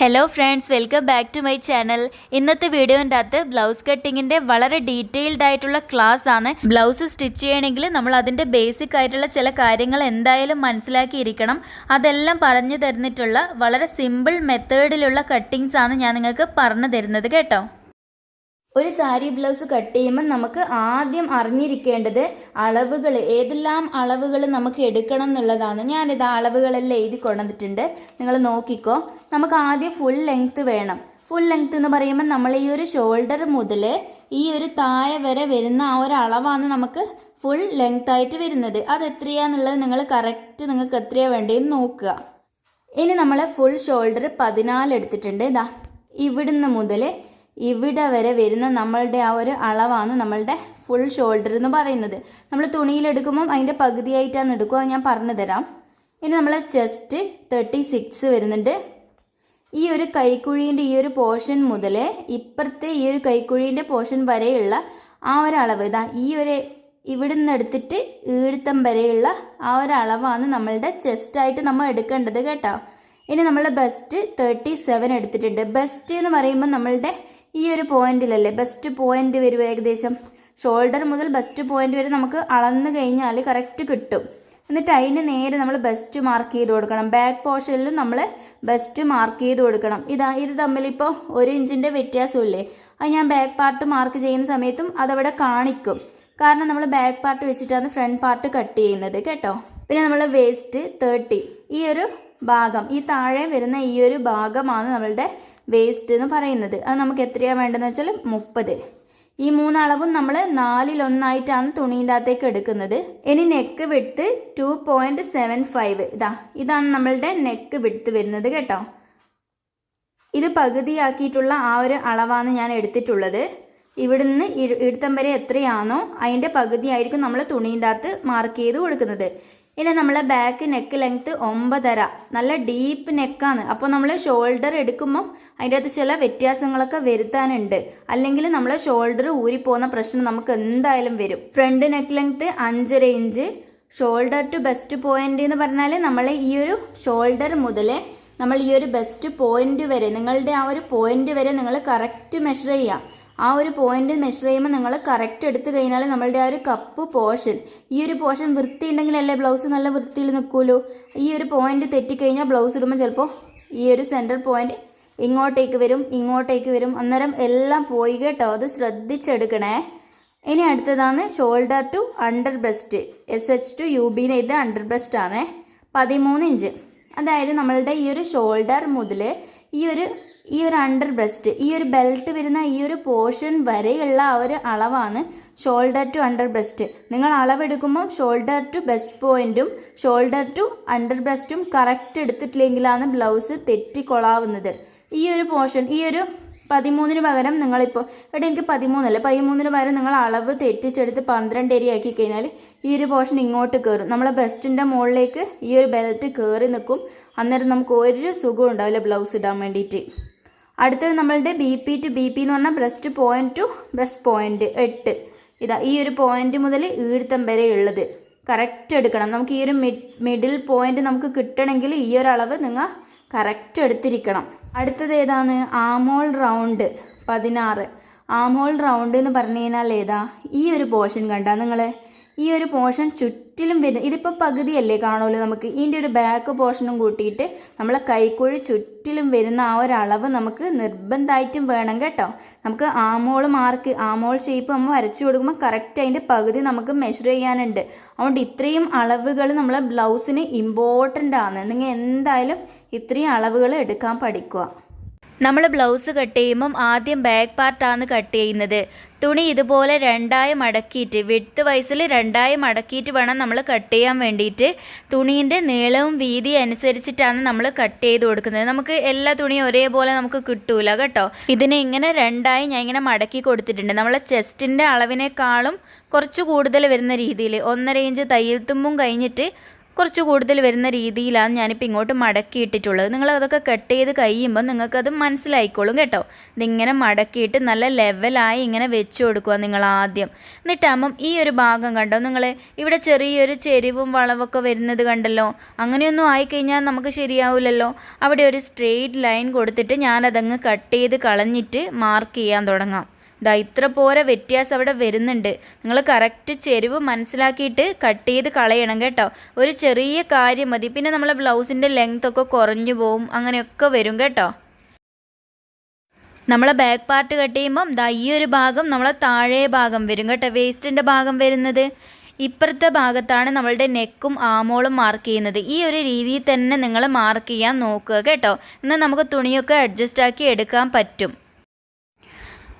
Hello friends welcome back to my channel ഇന്നത്തെ വീഡിയോന്റെ അകത്ത് ബ്ലൗസ് കട്ടിങ്ങിന്റെ വളരെ ഡീറ്റെയിൽഡ് ആയിട്ടുള്ള ക്ലാസ് ആണ്. ബ്ലൗസ് സ്റ്റിച്ച് ചെയ്യണമെങ്കിൽ നമ്മൾ അതിന്റെ ബേസിക് ആയിട്ടുള്ള ചില കാര്യങ്ങൾ എന്തായാലും മനസ്സിലാക്കിയിരിക്കണം. അതെല്ലാം പറഞ്ഞു തരുന്നിട്ടുള്ള വളരെ സിമ്പിൾ മെത്തേഡിലുള്ള കട്ടിങ്സ് ആണ് ഞാൻ നിങ്ങൾക്ക് പറഞ്ഞു തരുന്നത് കേട്ടോ. ഒരു സാരി ബ്ലൗസ് കട്ട് ചെയ്യുമ്പോൾ നമുക്ക് ആദ്യം അറിഞ്ഞിരിക്കേണ്ടത് അളവുകൾ ഏതെല്ലാം അളവുകൾ നമുക്ക് എടുക്കണം എന്നുള്ളതാണ്. ഞാനിത് അളവുകളെല്ലാം എഴുതി കൊണ്ടുവന്നിട്ടുണ്ട്. നിങ്ങൾ നോക്കിക്കോ. നമുക്ക് ആദ്യം ഫുൾ ലെങ്ത്ത് വേണം. ഫുൾ ലെങ്ത്ത് എന്ന് പറയുമ്പോൾ നമ്മൾ ഈ ഒരു ഷോൾഡർ മുതൽ ഈ ഒരു താഴെ വരെ വരുന്ന ആ ഒരു അളവാണ് നമുക്ക് ഫുൾ ലെങ്ത് ആയിട്ട് വരുന്നത്. അത് എത്രയാന്നുള്ളത് നിങ്ങൾ കറക്റ്റ് നിങ്ങൾക്ക് എത്രയാണ് വേണ്ടതെന്ന് നോക്കുക. ഇനി നമ്മൾ ഫുൾ ഷോൾഡർ പതിനാല് എടുത്തിട്ടുണ്ട്. ഇതാ ഇവിടുന്ന് മുതൽ ഇവിടെ വരെ വരുന്ന നമ്മളുടെ ആ ഒരു അളവാണ് നമ്മളുടെ ഫുൾ ഷോൾഡർ എന്ന് പറയുന്നത്. നമ്മൾ തുണിയിലെടുക്കുമ്പം അതിന്റെ പകുതിയായിട്ടാണ് എടുക്കുക. ഞാൻ പറഞ്ഞു തരാം. ഇനി നമ്മൾ ചെസ്റ്റ് തേർട്ടി സിക്സ് വരുന്നുണ്ട്. ഈ ഒരു കൈക്കുഴീന്റെ ഈ ഒരു പോർഷൻ മുതൽ ഇപ്പുറത്തെ ഈ ഒരു കൈക്കുഴീന്റെ പോർഷൻ വരെയുള്ള ആ ഒരു അളവ്. ഇതാ ഈ ഒരു ഇവിടുന്ന് എടുത്തിട്ട് ഈഴുത്തം വരെയുള്ള ആ ഒരു അളവാണ് നമ്മളുടെ ചെസ്റ്റായിട്ട് നമ്മൾ എടുക്കേണ്ടത് കേട്ടോ. ഇനി നമ്മൾ ബെസ്റ്റ് തേർട്ടി സെവൻ എടുത്തിട്ടുണ്ട്. ബെസ്റ്റ് എന്ന് പറയുമ്പോൾ നമ്മളുടെ ഈ ഒരു പോയിന്റിലല്ലേ? ബെസ്റ്റ് പോയിന്റ് വരും ഏകദേശം. ഷോൾഡർ മുതൽ ബെസ്റ്റ് പോയിന്റ് വരെ നമുക്ക് അളന്ന് കഴിഞ്ഞാൽ കറക്റ്റ് കിട്ടും. എന്നിട്ട് അതിന് നേരെ നമ്മൾ ബെസ്റ്റ് മാർക്ക് ചെയ്ത് കൊടുക്കണം. ബാക്ക് പോർഷനിലും നമ്മൾ ബെസ്റ്റ് മാർക്ക് ചെയ്ത് കൊടുക്കണം. ഇതാ ഇത് തമ്മിൽ ഇപ്പോൾ ഒരു ഇഞ്ചിന്റെ വ്യത്യാസമില്ലേ? അത് ഞാൻ ബാക്ക് പാർട്ട് മാർക്ക് ചെയ്യുന്ന സമയത്തും അതവിടെ കാണിക്കും. കാരണം നമ്മൾ ബാക്ക് പാർട്ട് വെച്ചിട്ടാണ് ഫ്രണ്ട് പാർട്ട് കട്ട് ചെയ്യുന്നത്. കേട്ടോ? പിന്നെ നമ്മൾ വേസ്റ്റ് തേർട്ടി ഈ ഒരു ഭാഗം ഈ താഴെ വരുന്ന ഈ ഒരു ഭാഗമാണ് നമ്മളുടെ വേസ്റ്റ് എന്ന് പറയുന്നത്. അത് നമുക്ക് എത്രയാണ് വേണ്ടതെന്ന് വെച്ചാൽ മുപ്പത്. ഈ മൂന്നളവും നമ്മൾ നാലിലൊന്നായിട്ടാണ് തുണീന്റെ അകത്തേക്ക് എടുക്കുന്നത്. ഇനി നെക്ക് വിട്ട് ടു പോയിന്റ് സെവൻ ഫൈവ് ഇതാ ഇതാണ് നമ്മളുടെ നെക്ക് വിട്ട് വരുന്നത് കേട്ടോ. ഇത് പകുതിയാക്കിയിട്ടുള്ള ആ ഒരു അളവാണ് ഞാൻ എടുത്തിട്ടുള്ളത്. ഇവിടുന്ന് ഇടുത്തം വരെ എത്രയാണോ അതിന്റെ പകുതിയായിരിക്കും നമ്മൾ തുണീന്റെ അകത്ത് മാർക്ക് ചെയ്ത് കൊടുക്കുന്നത്. ഇനി നമ്മളെ ബാക്ക് നെക്ക് ലെങ്ത്ത് ഒമ്പതര. നല്ല ഡീപ്പ് നെക്കാണ് അപ്പോൾ നമ്മൾ ഷോൾഡർ എടുക്കുമ്പോൾ അതിന്റെ അകത്ത് ചില വ്യത്യാസങ്ങളൊക്കെ വരുത്താനുണ്ട്. അല്ലെങ്കിൽ നമ്മളെ ഷോൾഡർ ഊരിപ്പോകുന്ന പ്രശ്നം നമുക്ക് എന്തായാലും വരും. ഫ്രണ്ട് നെക്ക് ലെങ്ത്ത് അഞ്ചര inch shoulder to best point എന്ന് പറഞ്ഞാൽ നമ്മൾ ഈ ഒരു ഷോൾഡർ മുതൽ നമ്മൾ ഈ ഒരു ബെസ്റ്റ് പോയിന്റ് വരെ നിങ്ങളുടെ ആ ഒരു പോയിന്റ് വരെ നിങ്ങൾ കറക്റ്റ് മെഷർ ചെയ്യുക. ആ ഒരു പോയിന്റ് മെഷർ ചെയ്യുമ്പോൾ നിങ്ങൾ കറക്റ്റ് എടുത്തു കഴിഞ്ഞാൽ നമ്മളുടെ ആ ഒരു കപ്പ് പോർഷൻ ഈ ഒരു പോർഷൻ വൃത്തി ഉണ്ടെങ്കിലല്ലേ ബ്ലൗസ് നല്ല വൃത്തിയിൽ നിൽക്കുമല്ലോ ഈ ഒരു പോയിന്റ് തെറ്റിക്കഴിഞ്ഞാൽ ബ്ലൗസ് ഇടുമ്പോൾ ചിലപ്പോൾ ഈ ഒരു സെന്റർ പോയിന്റ് ഇങ്ങോട്ടേക്ക് വരും ഇങ്ങോട്ടേക്ക് വരും. അന്നേരം എല്ലാം പോയി കേട്ടോ. അത് ശ്രദ്ധിച്ചെടുക്കണേ. ഇനി അടുത്തതാണ് shoulder to under breast S H to U bin ഇത് അണ്ടർ ബ്രസ്റ്റ് ആണേ. പതിമൂന്ന് ഇഞ്ച് അതായത് നമ്മളുടെ ഈ ഒരു ഷോൾഡർ മുതൽ ഈ ഒരു ഈ ഒരു അണ്ടർ ബ്രസ്റ്റ് ഈ ഒരു ബെൽറ്റ് വരുന്ന ഈ ഒരു പോർഷൻ വരെയുള്ള ആ ഒരു അളവാണ് ഷോൾഡർ ടു അണ്ടർ ബ്രസ്റ്റ് നിങ്ങൾ അളവെടുക്കുമ്പോൾ ഷോൾഡർ ടു ബെസ്റ്റ് പോയിന്റും ഷോൾഡർ ടു അണ്ടർ ബ്രസ്റ്റും കറക്റ്റ് എടുത്തിട്ടില്ലെങ്കിലാണ് ബ്ലൗസ് തെറ്റിക്കൊള്ളാവുന്നത് ഈ ഒരു പോർഷൻ ഈ ഒരു പതിമൂന്നിന് പകരം നിങ്ങളിപ്പോൾ ഇവിടെ എനിക്ക് പതിമൂന്നല്ല പതിമൂന്നിന് പകരം നിങ്ങൾ അളവ് തെറ്റിച്ചെടുത്ത് പന്ത്രണ്ട് ആക്കി കഴിഞ്ഞാൽ ഈ ഒരു പോർഷൻ ഇങ്ങോട്ട് കയറും നമ്മളെ ബ്രസ്റ്റിന്റെ മുകളിലേക്ക് ഈ ഒരു ബെൽറ്റ് കയറി നിൽക്കും അന്നേരം നമുക്ക് ഒരു സുഖം ഉണ്ടാവില്ല ബ്ലൗസ് ഇടാൻ വേണ്ടിയിട്ട്. അടുത്തത് നമ്മളുടെ B P to B P എന്ന് പറഞ്ഞാൽ breast point to breast point എട്ട്. ഇതാ ഈ ഒരു പോയിന്റ് മുതൽ ഈഴ്ത്തം വരെ ഉള്ളത്. കറക്റ്റ് എടുക്കണം. നമുക്ക് ഈ ഒരു മിഡിൽ പോയിന്റ് നമുക്ക് കിട്ടണമെങ്കിൽ ഈ ഒരു അളവ് നിങ്ങൾ കറക്റ്റ് എടുത്തിരിക്കണം. അടുത്തത് ഏതാണ്? ആമോൾ റൗണ്ട് പതിനാറ്. ആമോൾ റൗണ്ട് എന്ന് പറഞ്ഞു കഴിഞ്ഞാൽ ഏതാ? ഈ ഒരു പോർഷൻ കണ്ട നിങ്ങൾ ഈ ഒരു പോർഷൻ ചുറ്റിലും വരുന്ന ഇതിപ്പോൾ പകുതിയല്ലേ കാണുമല്ലോ നമുക്ക്. ഇതിന്റെ ഒരു ബാക്ക് പോർഷനും കൂട്ടിയിട്ട് നമ്മളെ കൈക്കുഴി ചുറ്റിലും വരുന്ന ആ ഒരു അളവ് നമുക്ക് നിർബന്ധമായിട്ടും വേണം കേട്ടോ. നമുക്ക് ആമോൾ മാർക്ക് ആമോൾ ഷേപ്പ് നമ്മൾ വരച്ചു കൊടുക്കുമ്പോൾ കറക്റ്റ് അതിന്റെ പകുതി നമുക്ക് മെഷർ ചെയ്യാനുണ്ട്. അതുകൊണ്ട് ഇത്രയും അളവുകൾ നമ്മളെ ബ്ലൗസിന് ഇമ്പോർട്ടന്റ് ആണ്. നിങ്ങൾ എന്തായാലും ഇത്രയും അളവുകൾ എടുക്കാൻ പഠിക്കുക. നമ്മൾ ബ്ലൗസ് കട്ട് ചെയ്യുമ്പം ആദ്യം ബാക്ക് പാർട്ടാണ് കട്ട് ചെയ്യുന്നത്. തുണി ഇതുപോലെ രണ്ടായി മടക്കിയിട്ട് വിട്ട് വയസ്സിൽ രണ്ടായി മടക്കിയിട്ട് വേണം നമ്മൾ കട്ട് ചെയ്യാൻ വേണ്ടിയിട്ട്. തുണീന്റെ നീളവും വീതി അനുസരിച്ചിട്ടാണ് നമ്മൾ കട്ട് ചെയ്ത് കൊടുക്കുന്നത്. നമുക്ക് എല്ലാ തുണിയും ഒരേപോലെ നമുക്ക് കിട്ടൂല കേട്ടോ. ഇതിനെ ഇങ്ങനെ രണ്ടായി ഞാൻ ഇങ്ങനെ മടക്കി കൊടുത്തിട്ടുണ്ട്. നമ്മളെ ചെസ്റ്റിന്റെ അളവിനേക്കാളും കുറച്ച് കൂടുതൽ വരുന്ന രീതിയിൽ ഒന്നര ഇഞ്ച് തയ്യൽ തുമ്പും കഴിഞ്ഞിട്ട് കുറച്ച് കൂടുതൽ വരുന്ന രീതിയിലാണ് ഞാനിപ്പോൾ ഇങ്ങോട്ട് മടക്കിയിട്ടിട്ടുള്ളത് നിങ്ങൾ അതൊക്കെ കട്ട് ചെയ്ത് കഴിയുമ്പോൾ നിങ്ങൾക്കത് മനസ്സിലായിക്കോളും കേട്ടോ. ഇതിങ്ങനെ മടക്കിയിട്ട് നല്ല ലെവലായി ഇങ്ങനെ വെച്ച് കൊടുക്കുക നിങ്ങൾ ആദ്യം. എന്നിട്ടാകുമ്പം ഈ ഒരു ഭാഗം കണ്ടോ? നിങ്ങൾ ഇവിടെ ചെറിയൊരു ചെരിവും വളവൊക്കെ വരുന്നത് കണ്ടല്ലോ? അങ്ങനെയൊന്നും ആയിക്കഴിഞ്ഞാൽ നമുക്ക് ശരിയാവില്ലല്ലോ. അവിടെ ഒരു സ്ട്രെയിറ്റ് ലൈൻ കൊടുത്തിട്ട് ഞാനതങ്ങ് കട്ട് ചെയ്ത് കളഞ്ഞിട്ട് മാർക്ക് ചെയ്യാൻ തുടങ്ങാം. ദാ ഇത്ര പോരെ വ്യത്യാസം അവിടെ വരുന്നുണ്ട്. നിങ്ങൾ കറക്റ്റ് ചെരുവ് മനസ്സിലാക്കിയിട്ട് കട്ട് ചെയ്ത് കളയണം കേട്ടോ. ഒരു ചെറിയ കാര്യം മതി. പിന്നെ നമ്മളെ ബ്ലൗസിന്റെ ലെങ്ത് ഒക്കെ കുറഞ്ഞു പോവും. അങ്ങനെയൊക്കെ വരും കേട്ടോ. നമ്മളെ ബാക്ക് പാർട്ട് കട്ട് ചെയ്യുമ്പം ദാ ഈ ഒരു ഭാഗം നമ്മളെ താഴെ ഭാഗം വരും കേട്ടോ. വേസ്റ്റിന്റെ ഭാഗം വരുന്നത്. ഇപ്പുറത്തെ ഭാഗത്താണ് നമ്മളുടെ നെക്കും ആമോളും മാർക്ക് ചെയ്യുന്നത്. ഈ ഒരു രീതിയിൽ തന്നെ നിങ്ങൾ മാർക്ക് ചെയ്യാൻ നോക്കുക കേട്ടോ. എന്നാൽ നമുക്ക് തുണിയൊക്കെ അഡ്ജസ്റ്റ് ആക്കി എടുക്കാൻ പറ്റും.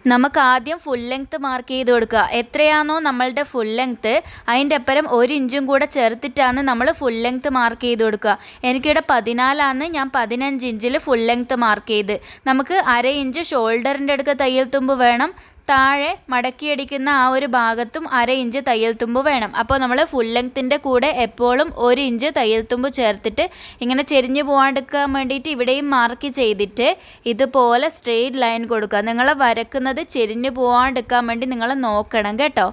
നമുക്ക് ആദ്യം ഫുൾ ലെങ്ത്ത് മാർക്ക് ചെയ്ത് കൊടുക്കുക. എത്രയാണോ നമ്മളുടെ ഫുൾ ലെങ്ത്ത് അതിന്റെ അപ്പുറം ഒരു ഇഞ്ചും കൂടെ ചേർത്തിട്ടാണ് നമ്മൾ ഫുൾ ലെങ്ത്ത് മാർക്ക് ചെയ്ത് കൊടുക്കുക. എനിക്കിവിടെ പതിനാലാണ് ഞാൻ പതിനഞ്ച് ഇഞ്ചിൽ ഫുൾ ലെങ്ത്ത് മാർക്ക് ചെയ്ത്. നമുക്ക് അര ഇഞ്ച് ഷോൾഡറിന്റെ അടുക്ക തയ്യൽ തുമ്പ് വേണം. താഴെ മടക്കിയടിക്കുന്ന ആ ഒരു ഭാഗത്തും അര ഇഞ്ച് തയ്യൽ തുമ്പ് വേണം. അപ്പോൾ നമ്മൾ ഫുൾ ലെങ്ത്തിന്റെ കൂടെ എപ്പോഴും ഒരു ഇഞ്ച് തയ്യൽ തുമ്പ് ചേർത്തിട്ട് ഇങ്ങനെ ചെരിഞ്ഞു പോകാണ്ടിരിക്കാൻ വേണ്ടിയിട്ട് ഇവിടെയും മാർക്ക് ചെയ്തിട്ട് ഇതുപോലെ സ്ട്രെയിറ്റ് ലൈൻ കൊടുക്കുക. നിങ്ങൾ വരക്കുന്നത് ചെരിഞ്ഞു പോകാണ്ടിരിക്കാൻ വേണ്ടി നിങ്ങൾ നോക്കണം കേട്ടോ.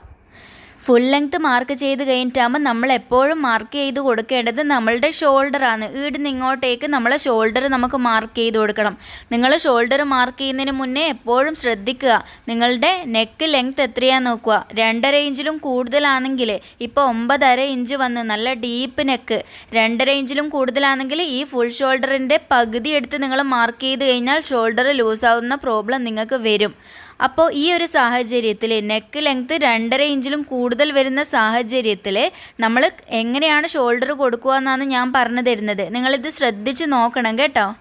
ഫുൾ ലെങ്ത് മാർക്ക് ചെയ്ത് കഴിഞ്ഞിട്ടാകുമ്പോൾ നമ്മൾ എപ്പോഴും മാർക്ക് ചെയ്ത് കൊടുക്കേണ്ടത് നമ്മളുടെ ഷോൾഡറാണ് ഈടുന്ന് ഇങ്ങോട്ടേക്ക് നമ്മളെ ഷോൾഡർ നമുക്ക് മാർക്ക് ചെയ്ത് കൊടുക്കണം. നിങ്ങൾ ഷോൾഡർ മാർക്ക് ചെയ്യുന്നതിന് മുന്നേ എപ്പോഴും ശ്രദ്ധിക്കുക. നിങ്ങളുടെ നെക്ക് ലെങ്ത് എത്രയാണെന്ന് നോക്കുക. രണ്ടര ഇഞ്ചിലും കൂടുതലാണെങ്കിൽ ഇപ്പോൾ ഒമ്പതര ഇഞ്ച് വന്ന് നല്ല ഡീപ്പ് നെക്ക് രണ്ടര ഇഞ്ചിലും കൂടുതലാണെങ്കിൽ ഈ ഫുൾ ഷോൾഡറിന്റെ പകുതി എടുത്ത് നിങ്ങൾ മാർക്ക് ചെയ്ത് കഴിഞ്ഞാൽ ഷോൾഡർ ലൂസ് ആവുന്ന പ്രോബ്ലം നിങ്ങൾക്ക് വരും. അപ്പോൾ ഈ ഒരു സാഹചര്യത്തിൽ നെക്ക് ലെങ്ത്ത് രണ്ടര ഇഞ്ചിലും കൂടുതൽ വരുന്ന സാഹചര്യത്തിൽ നമ്മൾ എങ്ങനെയാണ് ഷോൾഡർ കൊടുക്കുക എന്നാണ് ഞാൻ പറഞ്ഞു തരുന്നത്. നിങ്ങളിത് ശ്രദ്ധിച്ച് നോക്കണം കേട്ടോ.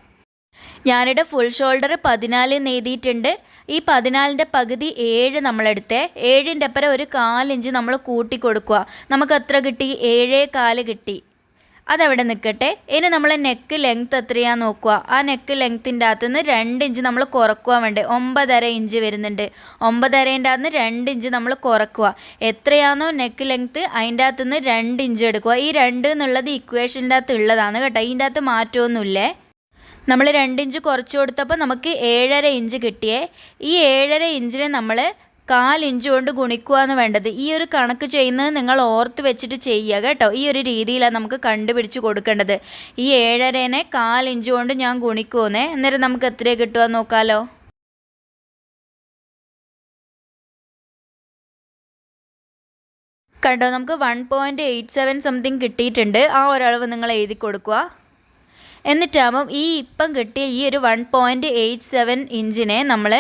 ഞാനിവിടെ ഫുൾ ഷോൾഡർ പതിനാല് നെയ്തിയിട്ടുണ്ട് ഈ പതിനാലിന്റെ പകുതി ഏഴ് നമ്മളെടുത്തേ. ഏഴിന്റെ അപ്പുറം ഒരു കാലിഞ്ച് നമ്മൾ കൂട്ടി കൊടുക്കുക. നമുക്ക് എത്ര കിട്ടി? ഏഴേ കാൽ കിട്ടി. അതവിടെ നിൽക്കട്ടെ ഇനി നമ്മൾ നെക്ക് ലെങ്ത് എത്രയാന്ന് നോക്കുക. ആ നെക്ക് ലെങ്ത്തിന്റെ അകത്ത് നിന്ന് രണ്ട് ഇഞ്ച് നമ്മൾ കുറക്കുക വേണ്ടേ. ഒമ്പതര ഇഞ്ച് വരുന്നുണ്ട്. ഒമ്പതരേന്റെ അകത്ത് നിന്ന് രണ്ട് ഇഞ്ച് നമ്മൾ കുറക്കുക എത്രയാണോ നെക്ക് ലെങ്ത്ത് അതിന്റെ അകത്ത് നിന്ന് രണ്ട് ഇഞ്ച് എടുക്കുക ഈ രണ്ട് എന്നുള്ളത് ഇക്വേഷന്റെ അകത്ത് ഉള്ളതാണ് കേട്ടോ. ഇതിന്റെ അകത്ത് മാറ്റമൊന്നുമില്ലേ. നമ്മൾ രണ്ട് ഇഞ്ച് കുറച്ച് കൊടുത്തപ്പോൾ നമുക്ക് ഏഴര ഇഞ്ച് കിട്ടിയേ. ഈ ഏഴര ഇഞ്ചിനെ നമ്മൾ കാലിഞ്ച് കൊണ്ട് ഗുണിക്കുകയെന്ന് വേണ്ടത്. ഈ ഒരു കണക്ക് ചെയ്യുന്നത് നിങ്ങൾ ഓർത്ത് വെച്ചിട്ട് ചെയ്യുക കേട്ടോ. ഈ ഒരു രീതിയിലാണ് നമുക്ക് കണ്ടുപിടിച്ച് കൊടുക്കേണ്ടത്. ഈ ഏഴരേനെ കാലിഞ്ച് കൊണ്ട് ഞാൻ ഗുണിക്കുമെന്നേ അന്നേരം നമുക്ക് എത്ര കിട്ടുക നോക്കാമല്ലോ കണ്ടോ നമുക്ക് one point eight seven something കിട്ടിയിട്ടുണ്ട്. ആ ഒരളവ് നിങ്ങൾ എഴുതി കൊടുക്കുക. എന്നിട്ടാകുമ്പം ഈ ഇപ്പം കിട്ടിയ ഈ ഒരു വൺ പോയിന്റ് എയ്റ്റ് സെവൻ ഇഞ്ചിനെ നമ്മൾ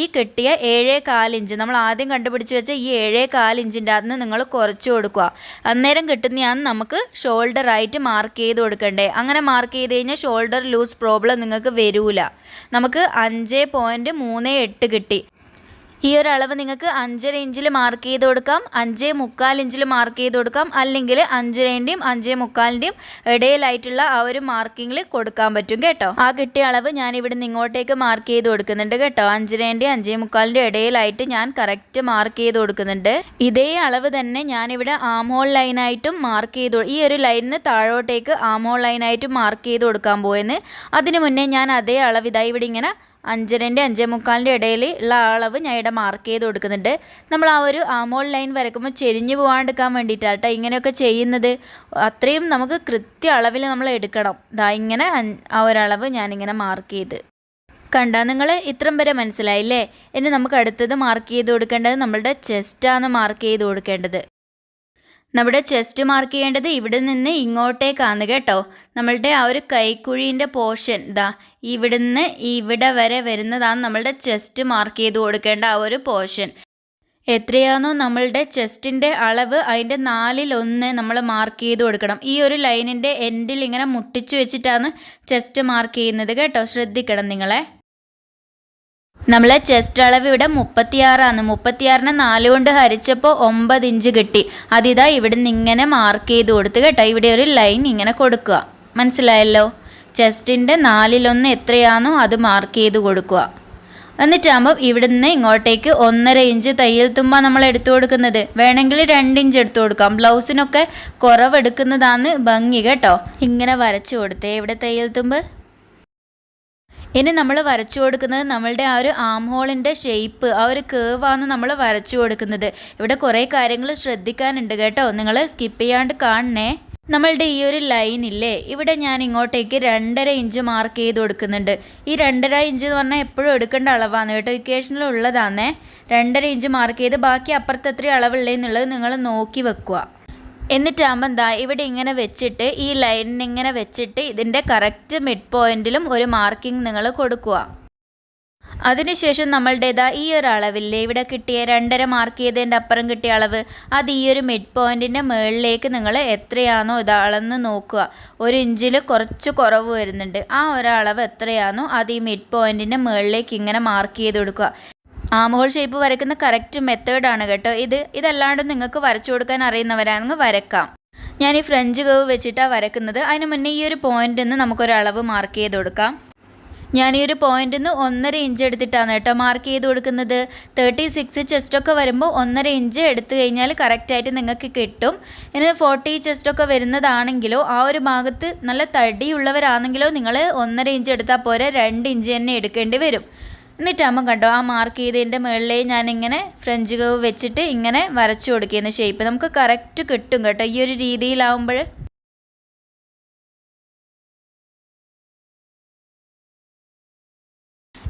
ഈ കിട്ടിയ ഏഴേ കാലിഞ്ച് നമ്മൾ ആദ്യം കണ്ടുപിടിച്ച് വെച്ച ഈ ഏഴേ കാലിഞ്ചിന്റെ നിന്ന് നിങ്ങൾ കുറച്ച് കൊടുക്കുക. അന്നേരം കിട്ടുന്നതാണ് നമുക്ക് ഷോൾഡർ ആയിട്ട് മാർക്ക് ചെയ്ത് കൊടുക്കണ്ടേ. അങ്ങനെ മാർക്ക് ചെയ്ത് കഴിഞ്ഞാൽ ഷോൾഡർ ലൂസ് പ്രോബ്ലം നിങ്ങൾക്ക് വരൂല. നമുക്ക് അഞ്ച് പോയിന്റ് മൂന്ന് എട്ട് കിട്ടി. ഈ ഒരു അളവ് നിങ്ങൾക്ക് അഞ്ചര ഇഞ്ചിൽ മാർക്ക് ചെയ്ത് കൊടുക്കാം. അഞ്ച് മുക്കാൽ ഇഞ്ചിൽ മാർക്ക് ചെയ്ത് കൊടുക്കാം. അല്ലെങ്കിൽ അഞ്ചരേന്റെയും അഞ്ചേ മുക്കാലിന്റെയും ഇടയിലായിട്ടുള്ള ആ ഒരു മാർക്കിങ്ങിൽ കൊടുക്കാൻ പറ്റും കേട്ടോ. ആ കിട്ടിയ അളവ് ഞാൻ ഇവിടെ നിന്ന് ഇങ്ങോട്ടേക്ക് മാർക്ക് ചെയ്ത് കൊടുക്കുന്നുണ്ട് കേട്ടോ. അഞ്ചരേന്റെയും അഞ്ചേ മുക്കാലിന്റെ ഇടയിലായിട്ട് ഞാൻ കറക്റ്റ് മാർക്ക് ചെയ്ത് കൊടുക്കുന്നുണ്ട്. ഇതേ അളവ് തന്നെ ഞാനിവിടെ ആമോൾ ലൈനായിട്ടും മാർക്ക് ചെയ്ത് ഈ ഒരു ലൈനിന് താഴോട്ടേക്ക് ആമോൾ ലൈനായിട്ടും മാർക്ക് ചെയ്ത് കൊടുക്കാൻ പോയെന്ന്. അതിനു മുന്നേ ഞാൻ അതേ അളവ് ഇതായി ഇവിടെ ഇങ്ങനെ അഞ്ചരന്റെ അഞ്ചേ മുക്കാലിന്റെ ഇടയിൽ ഉള്ള അളവ് ഞാൻ ഇവിടെ മാർക്ക് ചെയ്ത് കൊടുക്കുന്നുണ്ട്. നമ്മൾ ആ ഒരു ആമോൾ ലൈൻ വരക്കുമ്പോൾ ചെരിഞ്ഞു പോകാണ്ടിരിക്കാൻ വേണ്ടിയിട്ടാണ് കേട്ടോ ഇങ്ങനെയൊക്കെ ചെയ്യുന്നത്. അത്രയും നമുക്ക് കൃത്യ അളവിൽ നമ്മൾ എടുക്കണം. ദാ ഇങ്ങനെ ആ ഒരളവ് ഞാനിങ്ങനെ മാർക്ക് ചെയ്ത്. കണ്ട നിങ്ങൾ ഇത്രയും വരെ മനസ്സിലായില്ലേ? ഇനി നമുക്ക് അടുത്തത് മാർക്ക് ചെയ്ത് കൊടുക്കേണ്ടത് നമ്മളുടെ ചെസ്റ്റാണ് മാർക്ക് ചെയ്ത് കൊടുക്കേണ്ടത്. നമ്മുടെ ചെസ്റ്റ് മാർക്ക് ചെയ്യേണ്ടത് ഇവിടെ നിന്ന് ഇങ്ങോട്ടേക്കാണ് കേട്ടോ. നമ്മളുടെ ആ ഒരു കൈക്കുഴീന്റെ പോർഷൻ ഇതാ ഇവിടുന്ന് ഇവിടെ വരെ വരുന്നതാണ് നമ്മളുടെ ചെസ്റ്റ് മാർക്ക് ചെയ്ത് കൊടുക്കേണ്ട ആ ഒരു പോർഷൻ എത്രയാണോ നമ്മളുടെ ചെസ്റ്റിന്റെ അളവ് അതിന്റെ നാലിലൊന്ന് നമ്മൾ മാർക്ക് ചെയ്ത് കൊടുക്കണം. ഈ ഒരു ലൈനിന്റെ എൻഡിൽ ഇങ്ങനെ മുട്ടിച്ചു വെച്ചിട്ടാണ് ചെസ്റ്റ് മാർക്ക് ചെയ്യുന്നത് കേട്ടോ. ശ്രദ്ധിക്കണം നിങ്ങളെ. നമ്മളെ ചെസ്റ്റ് അളവ് ഇവിടെ മുപ്പത്തിയാറാണ് മുപ്പത്തിയാറിനെ നാല് കൊണ്ട് ഹരിച്ചപ്പോൾ ഒമ്പത് ഇഞ്ച് കിട്ടി. അതിതാ ഇവിടെ നിന്ന് ഇങ്ങനെ മാർക്ക് ചെയ്ത് കൊടുത്ത് കേട്ടോ. ഇവിടെ ഒരു ലൈൻ ഇങ്ങനെ കൊടുക്കുക. മനസ്സിലായല്ലോ? ചെസ്റ്റിന്റെ നാലിലൊന്ന് എത്രയാണോ അത് മാർക്ക് ചെയ്ത് കൊടുക്കുക. എന്നിട്ടാകുമ്പോൾ ഇവിടുന്ന് ഇങ്ങോട്ടേക്ക് ഒന്നര ഇഞ്ച് തയ്യൽ തുമ്പ നമ്മൾ എടുത്തു കൊടുക്കുന്നത്. വേണമെങ്കിൽ രണ്ട് ഇഞ്ച് എടുത്തു കൊടുക്കാം. ബ്ലൗസിനൊക്കെ കുറവെടുക്കുന്നതാണ് ഭംഗി കേട്ടോ. ഇങ്ങനെ വരച്ചു കൊടുത്തേ ഇവിടെ തയ്യൽ തുമ്പ്. ഇനി നമ്മൾ വരച്ചു കൊടുക്കുന്നത് നമ്മളുടെ ആ ഒരു ആം ഹോളിന്റെ ഷേപ്പ് ആ ഒരു കേവാണ് നമ്മൾ വരച്ചു കൊടുക്കുന്നത്. ഇവിടെ കുറേ കാര്യങ്ങൾ ശ്രദ്ധിക്കാനുണ്ട് കേട്ടോ. നിങ്ങൾ സ്കിപ്പ് ചെയ്യാണ്ട് കാണണേ. നമ്മളുടെ ഈ ഒരു ലൈൻ ഇല്ലേ? ഇവിടെ ഞാൻ ഇങ്ങോട്ടേക്ക് രണ്ടര ഇഞ്ച് മാർക്ക് ചെയ്ത് കൊടുക്കുന്നുണ്ട്. ഈ രണ്ടര ഇഞ്ച് എന്ന് പറഞ്ഞാൽ എപ്പോഴും എടുക്കേണ്ട അളവാണ് കേട്ടോ. ഇക്വേഷനിൽ ഉള്ളതാണേ രണ്ടര ഇഞ്ച് മാർക്ക് ചെയ്ത് ബാക്കി അപ്പുറത്ത് എത്ര അളവുള്ളതെന്നുള്ളത് നിങ്ങൾ നോക്കി വെക്കുക. എന്നിട്ടാകുമ്പോൾ എന്താ ഇവിടെ ഇങ്ങനെ വെച്ചിട്ട് ഈ ലൈനിന് ഇങ്ങനെ വെച്ചിട്ട് ഇതിന്റെ കറക്റ്റ് മിഡ് പോയിന്റിലും ഒരു മാർക്കിംഗ് നിങ്ങൾ കൊടുക്കുക. അതിനുശേഷം നമ്മളുടേതാ ഈ ഒരു അളവില്ലേ ഇവിടെ കിട്ടിയ രണ്ടര മാർക്ക് ചെയ്തതിന്റെ അപ്പുറം കിട്ടിയ അളവ് അത് ഈ ഒരു മിഡ് പോയിന്റിന്റെ മുകളിലേക്ക് നിങ്ങൾ എത്രയാണോ ഇത് അളന്ന് നോക്കുക. ഒരു ഇഞ്ചിൽ കുറച്ച് കുറവ് വരുന്നുണ്ട്. ആ ഒരളവ് എത്രയാണോ അത് ഈ മിഡ് പോയിന്റിന്റെ മുകളിലേക്ക് ഇങ്ങനെ മാർക്ക് ചെയ്ത് കൊടുക്കുക. ആമഹോൾ ഷേപ്പ് വരയ്ക്കുന്ന കറക്റ്റ് ആണ് കേട്ടോ. ഇത് ഇതല്ലാണ്ട് നിങ്ങൾക്ക് വരച്ചു കൊടുക്കാൻ അറിയുന്നവരാണെങ്കിൽ വരക്കാം. ഞാൻ ഈ ഫ്രഞ്ച് കവ് വെച്ചിട്ടാണ് വരക്കുന്നത്. അതിന് മുന്നേ ഈ ഒരു പോയിന്റിൽ നിന്ന് നമുക്കൊരു അളവ് മാർക്ക് ചെയ്ത് കൊടുക്കാം. ഞാൻ ഈ ഒരു പോയിന്റിൽ നിന്ന് ഒന്നര ഇഞ്ച് എടുത്തിട്ടാണ് കേട്ടോ മാർക്ക് ചെയ്ത് കൊടുക്കുന്നത്. തേർട്ടി സിക്സ് ചെസ്റ്റൊക്കെ വരുമ്പോൾ ഒന്നര ഇഞ്ച് എടുത്തു കഴിഞ്ഞാൽ കറക്റ്റായിട്ട് നിങ്ങൾക്ക് കിട്ടും. ഇനി ഫോർട്ടി ചെസ്റ്റൊക്കെ വരുന്നതാണെങ്കിലോ ആ ഒരു ഭാഗത്ത് നല്ല തടിയുള്ളവരാണെങ്കിലോ നിങ്ങൾ ഒന്നര ഇഞ്ച് എടുത്താൽ പോരെ രണ്ട് ഇഞ്ച് തന്നെ എടുക്കേണ്ടി വരും. എന്നിട്ടാകുമ്പോൾ കണ്ടോ ആ മാർക്ക് ചെയ്തതിന്റെ മുകളിലേ ഞാനിങ്ങനെ ഫ്രഞ്ച് കവ് വെച്ചിട്ട് ഇങ്ങനെ വരച്ചു കൊടുക്കുന്ന ഷേപ്പ് നമുക്ക് കറക്റ്റ് കിട്ടും കേട്ടോ ഈ ഒരു രീതിയിലാവുമ്പോൾ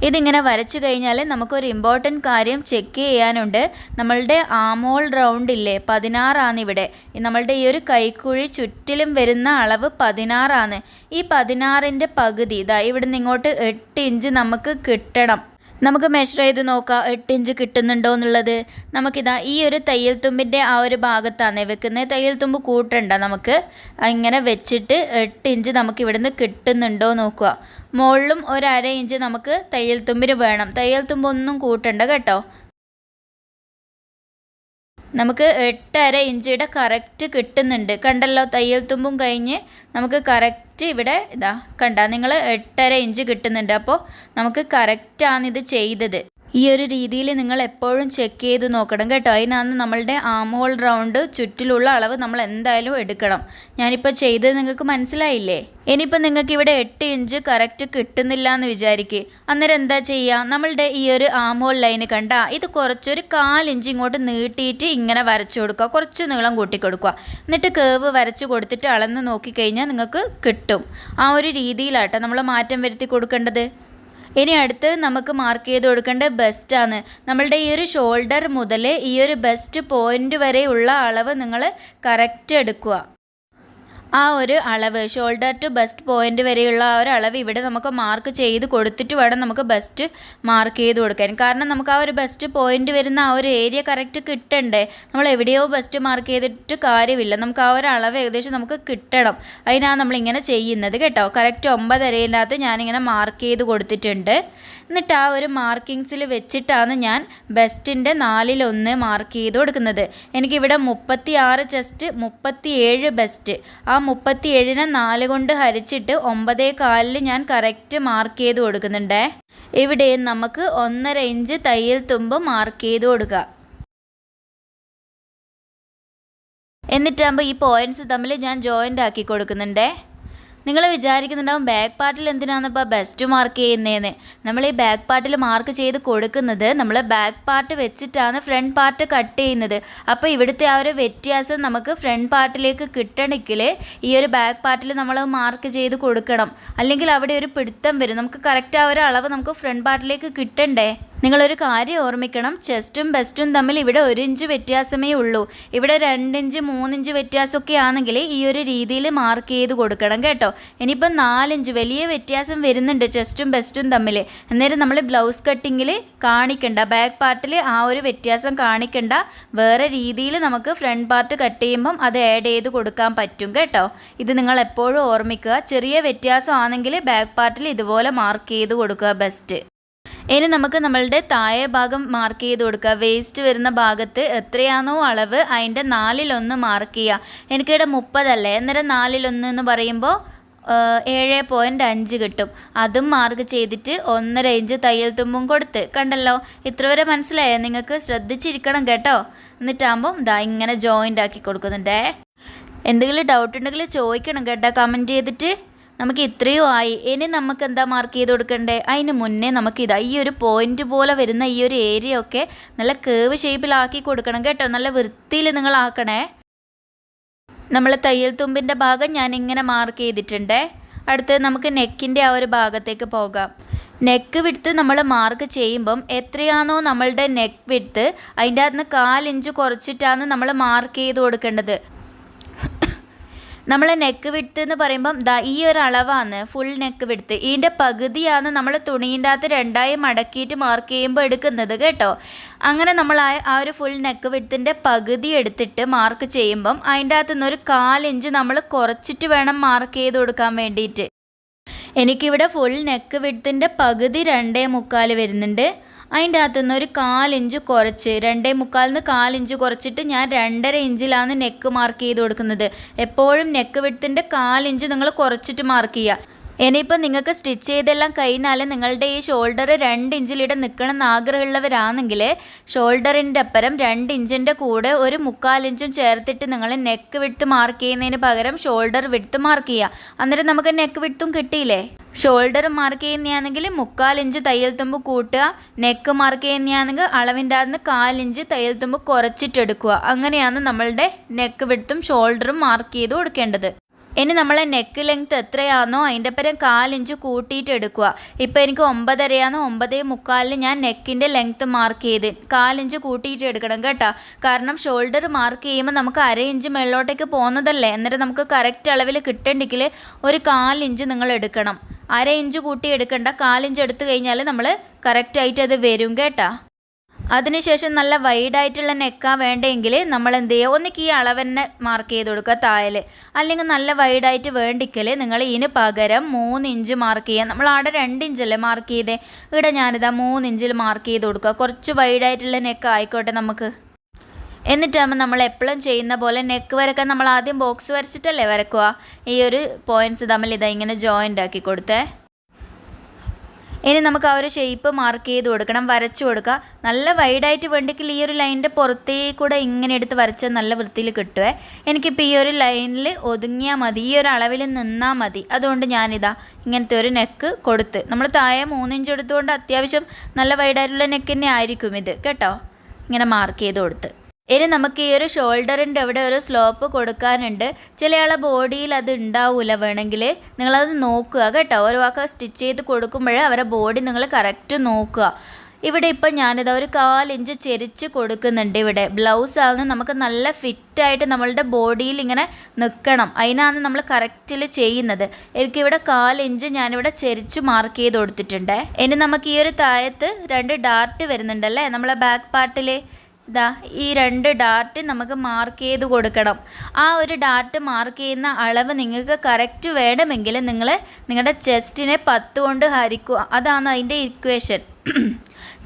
ഇതിങ്ങനെ വരച്ചു കഴിഞ്ഞാൽ നമുക്കൊരു ഇമ്പോർട്ടന്റ് കാര്യം ചെക്ക് ചെയ്യാനുണ്ട്. നമ്മളുടെ ആമോൾ റൗണ്ട് ഇല്ലേ പതിനാറാണ് ഇവിടെ. നമ്മളുടെ ഈ ഒരു കൈക്കുഴി ചുറ്റിലും വരുന്ന അളവ് പതിനാറാണ് ഈ പതിനാറിന്റെ പകുതി ഇതാ ഇവിടെ നിന്ന് ഇങ്ങോട്ട് എട്ട് ഇഞ്ച് നമുക്ക് കിട്ടണം. നമുക്ക് മെഷർ ചെയ്ത് നോക്കാം എട്ട് ഇഞ്ച് കിട്ടുന്നുണ്ടോ എന്നുള്ളത്. നമുക്കിതാ ഈ ഒരു തയ്യൽ തുമ്പിന്റെ ആ ഒരു ഭാഗത്താണ് വെക്കുന്നത്. തയ്യൽ തുമ്പ് കൂട്ടണ്ട നമുക്ക്. ഇങ്ങനെ വെച്ചിട്ട് എട്ട് ഇഞ്ച് നമുക്ക് ഇവിടുന്ന് കിട്ടുന്നുണ്ടോ നോക്കുക. മുകളിലും ഒരു അര ഇഞ്ച് നമുക്ക് തയ്യൽ തുമ്പിന് വേണം. തയ്യൽ തുമ്പ് ഒന്നും കൂട്ടണ്ട കേട്ടോ. നമുക്ക് എട്ടര ഇഞ്ചിയുടെ കറക്റ്റ് കിട്ടുന്നുണ്ട്. കണ്ടല്ലോ തയ്യൽ തുമ്പും കഴിഞ്ഞ് നമുക്ക് കറക്റ്റ് ഇവിടെ ഇതാ കണ്ട നിങ്ങൾ എട്ടര ഇഞ്ച് കിട്ടുന്നുണ്ട്. അപ്പോൾ നമുക്ക് കറക്റ്റാണ് ഇത് ചെയ്തത്. ഈ ഒരു രീതിയിൽ നിങ്ങൾ എപ്പോഴും ചെക്ക് ചെയ്ത് നോക്കണം കേട്ടോ. അതിനകത്ത് നമ്മളുടെ ആം ഹോൾ റൗണ്ട് ചുറ്റിലുള്ള അളവ് നമ്മൾ എന്തായാലും എടുക്കണം. ഞാനിപ്പോൾ ചെയ്തത് നിങ്ങൾക്ക് മനസ്സിലായില്ലേ? ഇനിയിപ്പോൾ നിങ്ങൾക്ക് ഇവിടെ എട്ട് ഇഞ്ച് കറക്റ്റ് കിട്ടുന്നില്ല എന്ന് വിചാരിക്കുക അന്നേരം എന്താ ചെയ്യുക നമ്മളുടെ ഈ ഒരു ആം ഹോൾ ലൈന് കണ്ട ഇത് കുറച്ചൊരു കാലിഞ്ച് ഇങ്ങോട്ട് നീട്ടിയിട്ട് ഇങ്ങനെ വരച്ചു കൊടുക്കുക. കുറച്ച് നീളം കൂട്ടി കൊടുക്കുക. എന്നിട്ട് കേവ് വരച്ച് കൊടുത്തിട്ട് അളന്ന് നോക്കിക്കഴിഞ്ഞാൽ നിങ്ങൾക്ക് കിട്ടും. ആ ഒരു രീതിയിലാട്ടോ നമ്മൾ മാറ്റം വരുത്തി കൊടുക്കേണ്ടത്. ഇനി അടുത്ത് നമുക്ക് മാർക്ക് ചെയ്ത് കൊടുക്കേണ്ട ബെസ്റ്റാണ് നമ്മളുടെ ഈ ഒരു ഷോൾഡർ മുതൽ ഈ ഒരു ബെസ്റ്റ് പോയിന്റ് വരെയുള്ള അളവ് നിങ്ങൾ കറക്റ്റ് എടുക്കുക. ആ ഒരു അളവ് ഷോൾഡർ ടു ബെസ്റ്റ് പോയിന്റ് വരെയുള്ള ആ ഒരു അളവ് ഇവിടെ നമുക്ക് മാർക്ക് ചെയ്ത് കൊടുത്തിട്ട് വേണം നമുക്ക് ബെസ്റ്റ് മാർക്ക് ചെയ്ത് കൊടുക്കാൻ. കാരണം നമുക്ക് ആ ഒരു ബെസ്റ്റ് പോയിന്റ് വരുന്ന ആ ഒരു ഏരിയ കറക്റ്റ് കിട്ടണ്ടേ? നമ്മൾ എവിടെയോ ബെസ്റ്റ് മാർക്ക് ചെയ്തിട്ട് കാര്യമില്ല. നമുക്ക് ആ ഒരു അളവ് ഏകദേശം നമുക്ക് കിട്ടണം. അതിനാണ് നമ്മളിങ്ങനെ ചെയ്യുന്നത് കേട്ടോ. കറക്റ്റ് ഒമ്പതരയിനകത്ത് ഞാനിങ്ങനെ മാർക്ക് ചെയ്ത് കൊടുത്തിട്ടുണ്ട്. എന്നിട്ട് ആ ഒരു മാർക്കിങ്സിൽ വെച്ചിട്ടാണ് ഞാൻ ബെസ്റ്റിന്റെ നാലിലൊന്ന് മാർക്ക് ചെയ്ത് കൊടുക്കുന്നത്. എനിക്കിവിടെ മുപ്പത്തി ആറ് ചെസ്റ്റ് മുപ്പത്തി ഏഴ് ബെസ്റ്റ് ആ മുപ്പത്തി ഏഴിനെ നാല് കൊണ്ട് ഹരിച്ചിട്ട് ഒമ്പതേ കാലിൽ ഞാൻ കറക്റ്റ് മാർക്ക് ചെയ്ത് കൊടുക്കുന്നുണ്ടേ. ഇവിടെ നമുക്ക് ഒന്നര ഇഞ്ച് തയ്യൽ തുമ്പ് മാർക്ക് ചെയ്ത് കൊടുക്കുക എന്നിട്ടാകുമ്പോൾ ഈ പോയിന്റ്സ് തമ്മിൽ ഞാൻ ജോയിന്റ് ആക്കി കൊടുക്കുന്നുണ്ടേ. നിങ്ങൾ വിചാരിക്കുന്നുണ്ടാവും ബാക്ക് പാർട്ടിൽ എന്തിനാണ് ഇപ്പോൾ ബെസ്റ്റ് മാർക്ക് ചെയ്യുന്നതെന്ന് നമ്മൾ ഈ ബാക്ക് പാർട്ടിൽ മാർക്ക് ചെയ്ത് കൊടുക്കുന്നത് നമ്മൾ ബാക്ക് പാർട്ട് വെച്ചിട്ടാണ് ഫ്രണ്ട് പാർട്ട് കട്ട് ചെയ്യുന്നത്. അപ്പോൾ ഇവിടുത്തെ ആ ഒരു വ്യത്യാസം നമുക്ക് ഫ്രണ്ട് പാർട്ടിലേക്ക് കിട്ടണമെങ്കിൽ ഈ ഒരു ബാക്ക് പാർട്ടിൽ നമ്മൾ മാർക്ക് ചെയ്ത് കൊടുക്കണം. അല്ലെങ്കിൽ അവിടെ ഒരു പിടുത്തം വരും. നമുക്ക് കറക്റ്റ് ആ ഒരു അളവ് നമുക്ക് ഫ്രണ്ട് പാർട്ടിലേക്ക് കിട്ടണ്ടേ? നിങ്ങളൊരു കാര്യം ഓർമ്മിക്കണം. ചെസ്റ്റും ബെസ്റ്റും തമ്മിൽ ഇവിടെ ഒരു ഇഞ്ച് വ്യത്യാസമേ ഉള്ളൂ. ഇവിടെ രണ്ടിഞ്ച് മൂന്നിഞ്ച് വ്യത്യാസമൊക്കെ ആണെങ്കിൽ ഈ ഒരു രീതിയിൽ മാർക്ക് ചെയ്ത് കൊടുക്കണം കേട്ടോ. ഇനിയിപ്പം നാലിഞ്ച് വലിയ വ്യത്യാസം വരുന്നുണ്ട് ചെസ്റ്റും ബെസ്റ്റും തമ്മിൽ. അന്നേരം നമ്മൾ ബ്ലൗസ് കട്ടിങ്ങിൽ കാണിക്കണ്ട ബാക്ക് പാർട്ടിൽ ആ ഒരു വ്യത്യാസം കാണിക്കണ്ട. വേറെ രീതിയിൽ നമുക്ക് ഫ്രണ്ട് പാർട്ട് കട്ട് ചെയ്യുമ്പം അത് ആഡ് ചെയ്ത് കൊടുക്കാൻ പറ്റും കേട്ടോ. ഇത് നിങ്ങൾ എപ്പോഴും ഓർമ്മിക്കുക. ചെറിയ വ്യത്യാസമാണെങ്കിൽ ബാക്ക് പാർട്ടിൽ ഇതുപോലെ മാർക്ക് ചെയ്ത് കൊടുക്കുക ബെസ്റ്റ് ഇനി നമുക്ക് നമ്മളുടെ താഴെ ഭാഗം മാർക്ക് ചെയ്ത് കൊടുക്കുക. വേസ്റ്റ് വരുന്ന ഭാഗത്ത് എത്രയാണോ അളവ് അതിന്റെ നാലിലൊന്ന് മാർക്ക് ചെയ്യുക. എനിക്കിവിടെ മുപ്പതല്ലേ അന്നേരം നാലിലൊന്ന് എന്ന് പറയുമ്പോൾ ഏഴ് പോയിന്റ് അഞ്ച് കിട്ടും. അതും മാർക്ക് ചെയ്തിട്ട് ഒന്നര ഇഞ്ച് തയ്യൽ തുമ്പും കൊടുത്ത്. കണ്ടല്ലോ? ഇത്ര വരെ മനസ്സിലായോ? നിങ്ങൾക്ക് ശ്രദ്ധിച്ചിരിക്കണം കേട്ടോ. എന്നിട്ടാകുമ്പം ഇതാ ഇങ്ങനെ ജോയിന്റ് ആക്കി കൊടുക്കുന്നുണ്ടേ. എന്തെങ്കിലും ഡൗട്ട് ഉണ്ടെങ്കിൽ ചോദിക്കണം കേട്ടോ. കമന്റ് ചെയ്തിട്ട്. നമുക്ക് ഇത്രയും ആയി. ഇനി നമുക്ക് എന്താ മാർക്ക് ചെയ്ത് കൊടുക്കണ്ടേ? അതിന് മുന്നേ നമുക്ക് ഇതാ ഈ ഒരു പോയിന്റ് പോലെ വരുന്ന ഈ ഒരു ഏരിയ ഒക്കെ നല്ല കേവ് ഷേപ്പിലാക്കി കൊടുക്കണം കേട്ടോ. നല്ല വൃത്തിയിൽ നിങ്ങൾ ആക്കണേ. നമ്മൾ തയ്യൽ തുമ്പിന്റെ ഭാഗം ഞാൻ ഇങ്ങനെ മാർക്ക് ചെയ്തിട്ടുണ്ട്. അടുത്ത് നമുക്ക് നെക്കിന്റെ ആ ഒരു ഭാഗത്തേക്ക് പോകാം. നെക്ക് വിടുത്ത് നമ്മൾ മാർക്ക് ചെയ്യുമ്പം എത്രയാണോ നമ്മളുടെ നെക്ക് വിടുത്ത് അതിന്റെ അകത്ത് നിന്ന് കാലിഞ്ച് കുറച്ചിട്ടാണ് നമ്മൾ മാർക്ക് ചെയ്ത് കൊടുക്കേണ്ടത്. നമ്മൾ നെക്ക് വിടുത്ത് എന്ന് പറയുമ്പം ദാ ഈ ഒരു അളവാണ് ഫുൾ നെക്ക് വിടുത്ത് ഇതിന്റെ പകുതിയാണ് നമ്മൾ തുണീന്റെ അകത്ത് രണ്ടായി മടക്കിയിട്ട് മാർക്ക് ചെയ്യുമ്പോൾ എടുക്കുന്നത് കേട്ടോ. അങ്ങനെ നമ്മൾ ആ ആ ഒരു ഫുൾ നെക്ക് വിടുത്തിന്റെ പകുതി എടുത്തിട്ട് മാർക്ക് ചെയ്യുമ്പം അതിന്റെ അകത്തു നിന്ന് ഒരു കാലിഞ്ച് നമ്മൾ കുറച്ചിട്ട് വേണം മാർക്ക് ചെയ്ത് കൊടുക്കാൻ വേണ്ടിയിട്ട് എനിക്കിവിടെ ഫുൾ നെക്ക് വിടുത്തിന്റെ പകുതി രണ്ടേ മുക്കാൽ വരുന്നുണ്ട്. അതിന്റെ അകത്തു നിന്ന് ഒരു കാലിഞ്ച് കുറച്ച് രണ്ടേ മുക്കാലിന് കാലിഞ്ച് കുറച്ചിട്ട് ഞാൻ രണ്ടര ഇഞ്ചിലാണ് നെക്ക് മാർക്ക് ചെയ്ത് കൊടുക്കുന്നത്. എപ്പോഴും നെക്ക് വിടുത്തിന്റെ കാലിഞ്ച് നിങ്ങൾ കുറച്ചിട്ട് മാർക്ക് ചെയ്യുക. ഇനിയിപ്പോൾ നിങ്ങൾക്ക് സ്റ്റിച്ച് ചെയ്തെല്ലാം കഴിഞ്ഞാൽ നിങ്ങളുടെ ഈ ഷോൾഡർ രണ്ട് ഇഞ്ചിലിടെ നിൽക്കണം എന്ന് ആഗ്രഹമുള്ളവരാണെങ്കിൽ ഷോൾഡറിന്റെ അപ്പുറം രണ്ട് ഇഞ്ചിന്റെ കൂടെ ഒരു മുക്കാലിഞ്ചും ചേർത്തിട്ട് നിങ്ങൾ നെക്ക് വിടുത്ത് മാർക്ക് ചെയ്യുന്നതിന് പകരം ഷോൾഡർ വിടുത്ത് മാർക്ക് ചെയ്യുക. അന്നേരം നമുക്ക് നെക്ക് വിടുത്തും കിട്ടിയില്ലേ? ഷോൾഡർ മാർക്ക് ചെയ്യുന്നതാണെങ്കിൽ മുക്കാലിഞ്ച് തയ്യൽ തുമ്പ് കൂട്ടുക. നെക്ക് മാർക്ക് ചെയ്യുന്നതാണെങ്കിൽ അളവിന്റെ അകത്ത് കാലിഞ്ച് തയ്യൽ തുമ്പ് കുറച്ചിട്ടെടുക്കുക. അങ്ങനെയാണ് നമ്മളുടെ നെക്ക് വിടുത്തും ഷോൾഡറും മാർക്ക് ചെയ്ത് കൊടുക്കേണ്ടത്. ഇനി നമ്മളെ നെക്ക് ലെങ്ത് എത്രയാണോ അതിന്റെ പരം കാലിഞ്ച് കൂട്ടിയിട്ട് എടുക്കുക. ഇപ്പോൾ എനിക്ക് ഒമ്പതരയാണോ ഒമ്പതേ മുക്കാലിന് ഞാൻ നെക്കിന്റെ ലെങ്ത് മാർക്ക് ചെയ്ത് കാലിഞ്ച് കൂട്ടിയിട്ട് എടുക്കണം കേട്ടോ. കാരണം ഷോൾഡർ മാർക്ക് ചെയ്യുമ്പോൾ നമുക്ക് അര ഇഞ്ച് മേളിലോട്ടേക്ക് പോകുന്നതല്ലേ? എന്നിട്ട് നമുക്ക് കറക്റ്റ് അളവിൽ കിട്ടണ്ടെങ്കിൽ ഒരു കാലിഞ്ച് നിങ്ങൾ എടുക്കണം. അര ഇഞ്ച് കൂട്ടി എടുക്കണ്ട. കാലിഞ്ച് എടുത്തു കഴിഞ്ഞാൽ നമ്മൾ കറക്റ്റായിട്ട് അത് വരും കേട്ടാ. അതിനുശേഷം നല്ല വൈഡായിട്ടുള്ള നെക്കാ വേണ്ടെങ്കിൽ നമ്മൾ എന്ത് ചെയ്യുക ഒന്നിക്ക് ഈ തന്നെ മാർക്ക് ചെയ്ത് കൊടുക്കുക തായൽ അല്ലെങ്കിൽ നല്ല വൈഡായിട്ട് വേണ്ടിക്കൽ നിങ്ങൾ ഇതിന് പകരം മൂന്ന് ഇഞ്ച് മാർക്ക് ചെയ്യുക നമ്മൾ അവിടെ രണ്ട് ഇഞ്ചല്ലേ മാർക്ക് ചെയ്തേ? ഇവിടെ ഞാനിതാ മൂന്ന് ഇഞ്ചിൽ മാർക്ക് ചെയ്ത് കൊടുക്കുക. കുറച്ച് വൈഡായിട്ടുള്ള നെക്ക് ആയിക്കോട്ടെ നമുക്ക്. എന്നിട്ടാകുമ്പോൾ നമ്മൾ എപ്പോഴും ചെയ്യുന്ന പോലെ നെക്ക് വരക്കാൻ നമ്മൾ ആദ്യം ബോക്സ് വരച്ചിട്ടല്ലേ വരക്കുക? ഈ ഒരു പോയിന്റ്സ് തമ്മിൽ ഇതാ ഇങ്ങനെ ജോയിന്റ് ആക്കി കൊടുത്തേ. ഇനി നമുക്ക് ആ ഒരു ഷേപ്പ് മാർക്ക് ചെയ്ത് കൊടുക്കണം വരച്ചു കൊടുക്കുക നല്ല വൈഡായിട്ട് വേണ്ടെങ്കിൽ ഈ ഒരു ലൈനിന്റെ പുറത്തേക്കൂടെ ഇങ്ങനെ എടുത്ത് വരച്ചാൽ നല്ല വൃത്തിയിൽ കിട്ടുമേ എനിക്കിപ്പോൾ ഈ ഒരു ലൈനിൽ ഒതുങ്ങിയാൽ മതി ഈ ഒരു അളവിൽ നിന്നാൽ മതി. അതുകൊണ്ട് ഞാനിതാ ഇങ്ങനത്തെ ഒരു നെക്ക് കൊടുത്ത്. നമ്മൾ താഴെ മൂന്നിഞ്ച് എടുത്തുകൊണ്ട് അത്യാവശ്യം നല്ല വൈഡായിട്ടുള്ള നെക്ക് തന്നെ ആയിരിക്കും ഇത് കേട്ടോ? ഇങ്ങനെ മാർക്ക് ചെയ്ത് കൊടുത്ത്. ഇനി നമുക്ക് ഈ ഒരു ഷോൾഡറിന്റെ അവിടെ ഒരു സ്ലോപ്പ് കൊടുക്കാനുണ്ട്. ചിലയാളെ ബോഡിയിൽ അത് ഉണ്ടാവില്ല വേണമെങ്കിൽ നിങ്ങളത് നോക്കുക കേട്ടോ. ഒരു വാക്ക് സ്റ്റിച്ച് ചെയ്ത് കൊടുക്കുമ്പോഴേ അവരെ ബോഡി നിങ്ങൾ കറക്റ്റ് നോക്കുക. ഇവിടെ ഇപ്പം ഞാനിത് ഒരു കാലിഞ്ച് ചെരിച്ച് കൊടുക്കുന്നുണ്ട് ഇവിടെ. ബ്ലൗസാണ് നമുക്ക് നല്ല ഫിറ്റായിട്ട് നമ്മളുടെ ബോഡിയിൽ ഇങ്ങനെ നിൽക്കണം. അതിനാണ് നമ്മൾ കറക്റ്റിൽ ചെയ്യുന്നത്. എനിക്കിവിടെ കാലിഞ്ച് ഞാനിവിടെ ചെരിച്ച് മാർക്ക് ചെയ്ത് കൊടുത്തിട്ടുണ്ട്. ഇനി നമുക്ക് ഈ ഒരു താഴത്ത് രണ്ട് ഡാർട്ട് വരുന്നുണ്ടല്ലേ? നമ്മളെ ബാക്ക് പാർട്ടിൽ ഇതാ ഈ രണ്ട് ഡാറ്റ് നമുക്ക് മാർക്ക് ചെയ്ത് കൊടുക്കണം. ആ ഒരു ഡാറ്റ് മാർക്ക് ചെയ്യുന്ന അളവ് നിങ്ങൾക്ക് കറക്റ്റ് വേണമെങ്കിൽ നിങ്ങൾ നിങ്ങളുടെ ചെസ്റ്റിനെ പത്ത് കൊണ്ട് ഹരിക്കുക. അതാണ് അതിന്റെ equation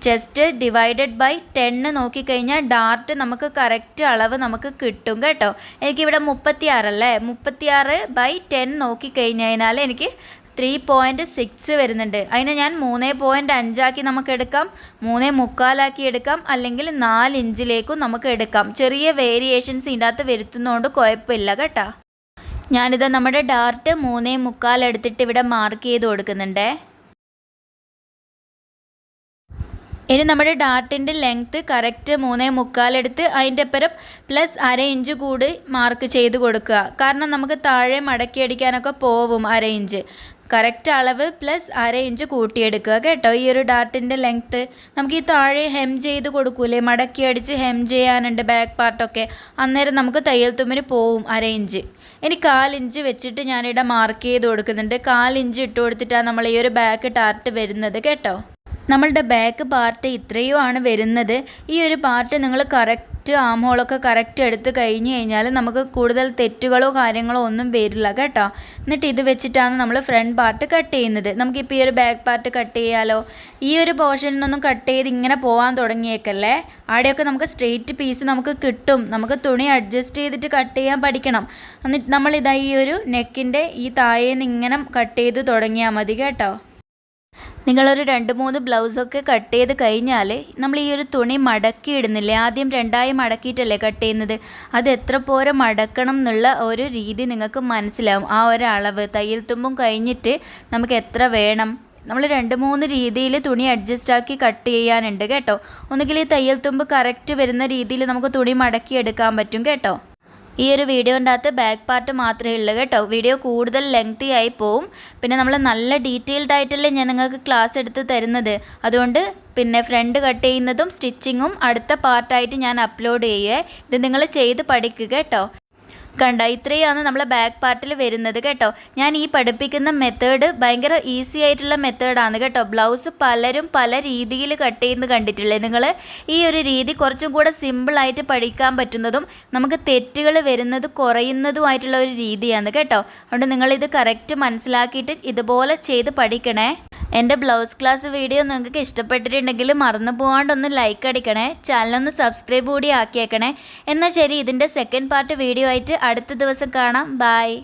chest divided by ten നോക്കിക്കഴിഞ്ഞാൽ ഡാർട്ട് നമുക്ക് കറക്റ്റ് അളവ് നമുക്ക് കിട്ടും കേട്ടോ. എനിക്കിവിടെ മുപ്പത്തിയാറല്ലേ? മുപ്പത്തിയാറ് ബൈ ടെൻ നോക്കിക്കഴിഞ്ഞതിനാൽ എനിക്ക് ത്രീ പോയിന്റ് സിക്സ് വരുന്നുണ്ട്. അതിനെ ഞാൻ മൂന്ന് പോയിന്റ് അഞ്ചാക്കി നമുക്ക് എടുക്കാം. മൂന്ന് മുക്കാലാക്കി എടുക്കാം. അല്ലെങ്കിൽ നാല് ഇഞ്ചിലേക്കും നമുക്ക് എടുക്കാം. ചെറിയ വേരിയേഷൻസ് ഇതിന്റെ അകത്ത് വരുത്തുന്നതുകൊണ്ട് കുഴപ്പമില്ല കേട്ടോ. ഞാനിത് നമ്മുടെ ഡാർട്ട് മൂന്നേ മുക്കാൽ എടുത്തിട്ട് ഇവിടെ മാർക്ക് ചെയ്ത് കൊടുക്കുന്നുണ്ടേ. ഇനി നമ്മുടെ ഡാർട്ടിന്റെ ലെങ്ത്ത് കറക്റ്റ് മൂന്നേ മുക്കാലെടുത്ത് അതിന്റെ അപ്പുറം പ്ലസ് അര ഇഞ്ച് കൂടി മാർക്ക് ചെയ്ത് കൊടുക്കുക. കാരണം നമുക്ക് താഴെ മടക്കി അടിക്കാനൊക്കെ പോവും അര ഇഞ്ച്. കറക്റ്റ് അളവ് പ്ലസ് അര ഇഞ്ച് കൂട്ടിയെടുക്കുക കേട്ടോ. ഈ ഒരു ഡാർട്ടിന്റെ ലെങ്ത്ത് നമുക്ക് ഈ താഴെ ഹെം ചെയ്ത് കൊടുക്കൂലേ? മടക്കി അടിച്ച് ഹെം ചെയ്യാനുണ്ട് ബാക്ക് പാർട്ടൊക്കെ അന്നേരം നമുക്ക് തയ്യൽ തുമ്പിന് പോവും അര ഇഞ്ച് ഇനി കാലിഞ്ച് വെച്ചിട്ട് ഞാനിവിടെ മാർക്ക് ചെയ്ത് കൊടുക്കുന്നുണ്ട്. കാലിഞ്ച് ഇട്ട് കൊടുത്തിട്ടാണ് നമ്മൾ ഈ ഒരു ബാക്ക് ടാർട്ട് വരുന്നത് കേട്ടോ. നമ്മളുടെ ബാക്ക് പാർട്ട് ഇത്രയും ആണ് വരുന്നത്. ഈ ഒരു പാർട്ട് നിങ്ങൾ കറക്റ്റ് കറക്റ്റ് ആം ഹോളൊക്കെ കറക്റ്റ് എടുത്ത് കഴിഞ്ഞ് കഴിഞ്ഞാൽ നമുക്ക് കൂടുതൽ തെറ്റുകളോ കാര്യങ്ങളോ ഒന്നും വരില്ല കേട്ടോ. എന്നിട്ട് ഇത് വെച്ചിട്ടാണ് നമ്മൾ ഫ്രണ്ട് പാർട്ട് കട്ട് ചെയ്യുന്നത്. നമുക്കിപ്പോൾ ഈ ഒരു ബാക്ക് പാർട്ട് കട്ട് ചെയ്യാലോ? ഈ ഒരു പോർഷനിൽ നിന്നും കട്ട് ചെയ്ത് ഇങ്ങനെ പോകാൻ തുടങ്ങിയേക്കല്ലേ? അവിടെയൊക്കെ നമുക്ക് സ്ട്രെയിറ്റ് പീസ് നമുക്ക് കിട്ടും. നമുക്ക് തുണി അഡ്ജസ്റ്റ് ചെയ്തിട്ട് കട്ട് ചെയ്യാൻ പഠിക്കണം. എന്നിട്ട് നമ്മളിതാ ഈ ഒരു നെക്കിന്റെ ഈ താഴേന്ന് ഇങ്ങനെ കട്ട് ചെയ്ത് തുടങ്ങിയാൽ മതി കേട്ടോ. നിങ്ങളൊരു രണ്ട് മൂന്ന് ബ്ലൗസൊക്കെ കട്ട് ചെയ്ത് കഴിഞ്ഞാൽ നമ്മൾ ഈ ഒരു തുണി മടക്കി ഇടുന്നില്ലേ ആദ്യം രണ്ടായി മടക്കിയിട്ടല്ലേ കട്ട് ചെയ്യുന്നത്? അത് എത്ര പോരെ മടക്കണം എന്നുള്ള ഒരു രീതി നിങ്ങൾക്ക് മനസ്സിലാവും. ആ ഒരു അളവ് തയ്യൽ തുമ്പും കഴിഞ്ഞിട്ട് നമുക്ക് എത്ര വേണം? നമ്മൾ രണ്ട് മൂന്ന് രീതിയിൽ തുണി അഡ്ജസ്റ്റ് ആക്കി കട്ട് ചെയ്യാനുണ്ട് കേട്ടോ. ഒന്നുകിൽ ഈ തയ്യൽ തുമ്പ് കറക്റ്റ് വരുന്ന രീതിയിൽ നമുക്ക് തുണി മടക്കി എടുക്കാൻ പറ്റും കേട്ടോ. ഈ ഒരു വീഡിയോന്റെ അകത്ത് ബാക്ക് പാർട്ട് മാത്രമേ ഉള്ളൂ കേട്ടോ. വീഡിയോ കൂടുതൽ ലെങ്തി ആയി പോവും. പിന്നെ നമ്മൾ നല്ല ഡീറ്റെയിൽഡ് ആയിട്ടല്ലേ ഞാൻ നിങ്ങൾക്ക് ക്ലാസ് എടുത്ത് തരുന്നത്. അതുകൊണ്ട് പിന്നെ ഫ്രണ്ട് കട്ട് ചെയ്യുന്നതും സ്റ്റിച്ചിങ്ങും അടുത്ത പാർട്ടായിട്ട് ഞാൻ അപ്ലോഡ് ചെയ്യുക ഇത് നിങ്ങൾ ചെയ്ത് പഠിക്കുക കേട്ടോ. കണ്ട ഇത്രയാണ് നമ്മളെ ബാക്ക് പാർട്ടിൽ വരുന്നത് കേട്ടോ. ഞാൻ ഈ പഠിപ്പിക്കുന്ന മെത്തേഡ് ഭയങ്കര ഈസി ആയിട്ടുള്ള മെത്തേഡാണ് കേട്ടോ. ബ്ലൗസ് പലരും പല രീതിയിൽ കട്ട് ചെയ്യുന്നത് കണ്ടിട്ടില്ലേ നിങ്ങൾ ഈ ഒരു രീതി കുറച്ചും കൂടെ സിമ്പിളായിട്ട് പഠിക്കാൻ പറ്റുന്നതും നമുക്ക് തെറ്റുകൾ വരുന്നത് കുറയുന്നതുമായിട്ടുള്ള ഒരു രീതിയാണ് കേട്ടോ. അതുകൊണ്ട് നിങ്ങളിത് കറക്റ്റ് മനസ്സിലാക്കിയിട്ട് ഇതുപോലെ ചെയ്ത് പഠിക്കണേ. എന്റെ ബ്ലൗസ് ക്ലാസ് വീഡിയോ നിങ്ങൾക്ക് ഇഷ്ടപ്പെട്ടിട്ടുണ്ടെങ്കിൽ മറന്നു പോകാണ്ടൊന്ന് ലൈക്ക് അടിക്കണേ. ചാനലൊന്ന് സബ്സ്ക്രൈബ് കൂടി ആക്കിയേക്കണേ. എന്നാൽ ശരി ഇതിന്റെ സെക്കൻഡ് പാർട്ട് വീഡിയോ ആയിട്ട് അടുത്ത ദിവസം കാണാം. ബായ്